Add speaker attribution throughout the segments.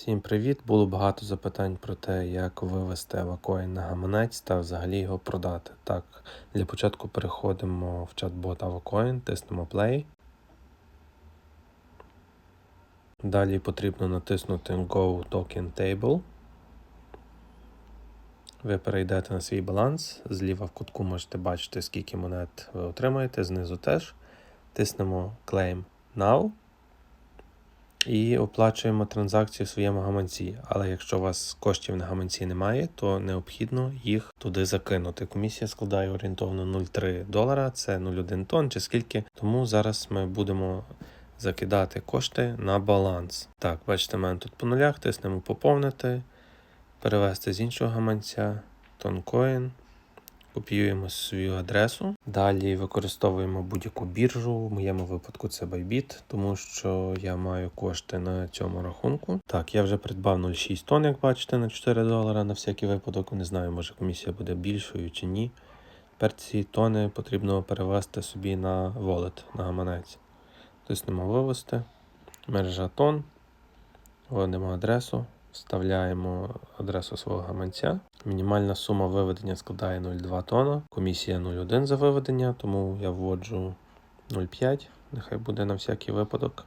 Speaker 1: Всім привіт! Було багато запитань про те, як вивести Авакоін на гаманець та взагалі його продати. Так, для початку переходимо в чат-бот Avcoin, тиснемо Play. Далі потрібно натиснути Go Token Table. Ви перейдете на свій баланс. Зліва в кутку можете бачити, скільки монет ви отримаєте, знизу теж. Тиснемо Claim Now і оплачуємо транзакцію в своєму гаманці. Але якщо у вас коштів на гаманці немає, то необхідно їх туди закинути. Комісія складає орієнтовно 0,3 долара, це 0,1 тонн чи скільки. Тому зараз ми будемо закидати кошти на баланс. Так, бачите, в мене тут по нулях, тиснемо поповнити, перевести з іншого гаманця, тонкоін. Копіюємо свою адресу. Далі використовуємо будь-яку біржу. В моєму випадку це Bybit, тому що я маю кошти на цьому рахунку. Так, я вже придбав 0,6 тонн, як бачите, на 4 долара на всякий випадок. Не знаю, може комісія буде більшою чи ні. Тепер ці тони потрібно перевести собі на wallet, на гаманець. Тиснемо вивести. Мережа тон. Вводимо адресу. Вставляємо адресу свого гаманця. Мінімальна сума виведення складає 0,2 тонна. Комісія 0,1 за виведення, тому я вводжу 0,5, нехай буде на всякий випадок.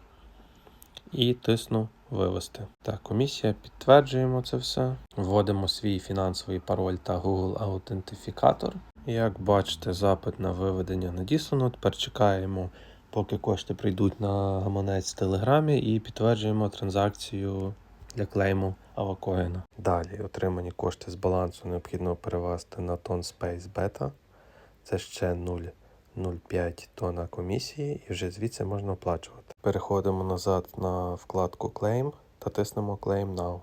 Speaker 1: І тисну вивести. Так, комісія, підтверджуємо це все. Вводимо свій фінансовий пароль та Google аутентифікатор. Як бачите, запит на виведення надіслано. Тепер чекаємо, поки кошти прийдуть на гаманець в Телеграмі, і підтверджуємо транзакцію для клейму Авакоїна. Далі отримані кошти з балансу необхідно перевести на тон Space Beta. Це ще 0,05 тонна комісії, і вже звідси можна оплачувати. Переходимо назад на вкладку Claim та тиснемо Claim Now.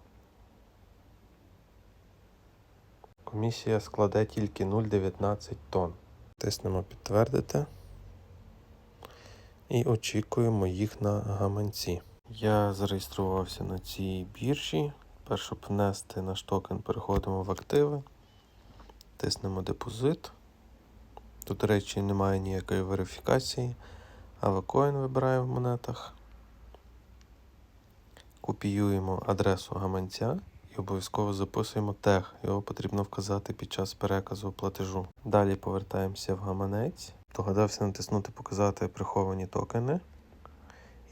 Speaker 1: Комісія складе тільки 0,19 тонн. Тиснемо підтвердити і очікуємо їх на гаманці. Я зареєструвався на цій біржі. Щоб внести наш токен, переходимо в активи, тиснемо депозит. Тут, до речі, немає ніякої верифікації. Авакоін вибираємо в монетах. Копіюємо адресу гаманця і обов'язково записуємо тег. Його потрібно вказати під час переказу платежу. Далі повертаємося в гаманець. Догадався натиснути Показати приховані токени.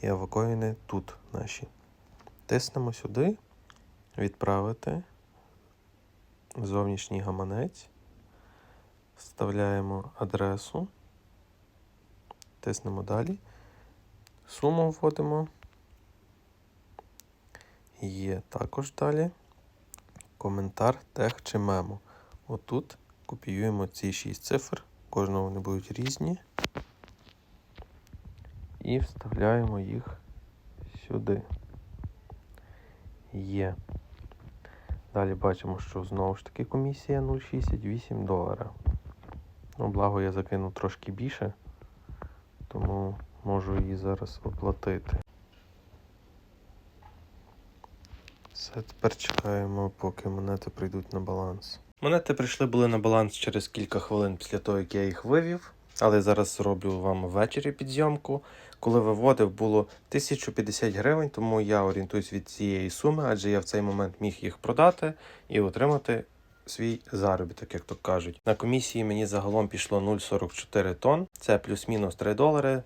Speaker 1: І авакоїни тут наші. Тиснемо сюди, відправити. Зовнішній гаманець, вставляємо адресу, тиснемо далі, суму вводимо. Є також далі. Коментар, тег чи мемо. Отут копіюємо ці 6 цифр, кожного вони будуть різні і вставляємо їх сюди. Є. Далі бачимо, що знову ж таки комісія 0,68 долара. Ну, благо я закинув трошки більше, тому можу її зараз оплатити. Все, тепер чекаємо, поки монети прийдуть на баланс. Монети прийшли були на баланс через кілька хвилин після того, як я їх вивів. Але зараз зроблю вам ввечері підзйомку. Коли виводив, було 1050 гривень, тому я орієнтуюсь від цієї суми, адже я в цей момент міг їх продати і отримати свій заробіток, як то кажуть. На комісії мені загалом пішло 0,44 тонн. Це плюс-мінус 3 долари,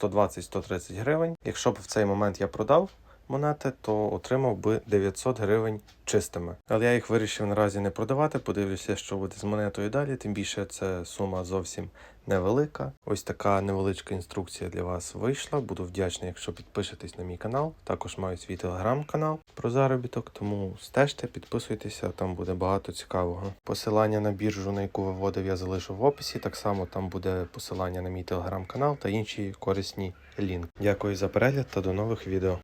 Speaker 1: 120-130 гривень. Якщо б в цей момент я продав монети, то отримав би 900 гривень чистими. Але я їх вирішив наразі не продавати. Подивлюся, що буде з монетою далі. Тим більше це сума зовсім невелика. Ось така невеличка інструкція для вас вийшла. Буду вдячний, якщо підпишетесь на мій канал. Також маю свій телеграм-канал про заробіток, тому стежте, підписуйтеся, там буде багато цікавого. Посилання на біржу, на яку виводив, я залишу в описі. Так само там буде посилання на мій телеграм-канал та інші корисні лінки. Дякую за перегляд та до нових відео.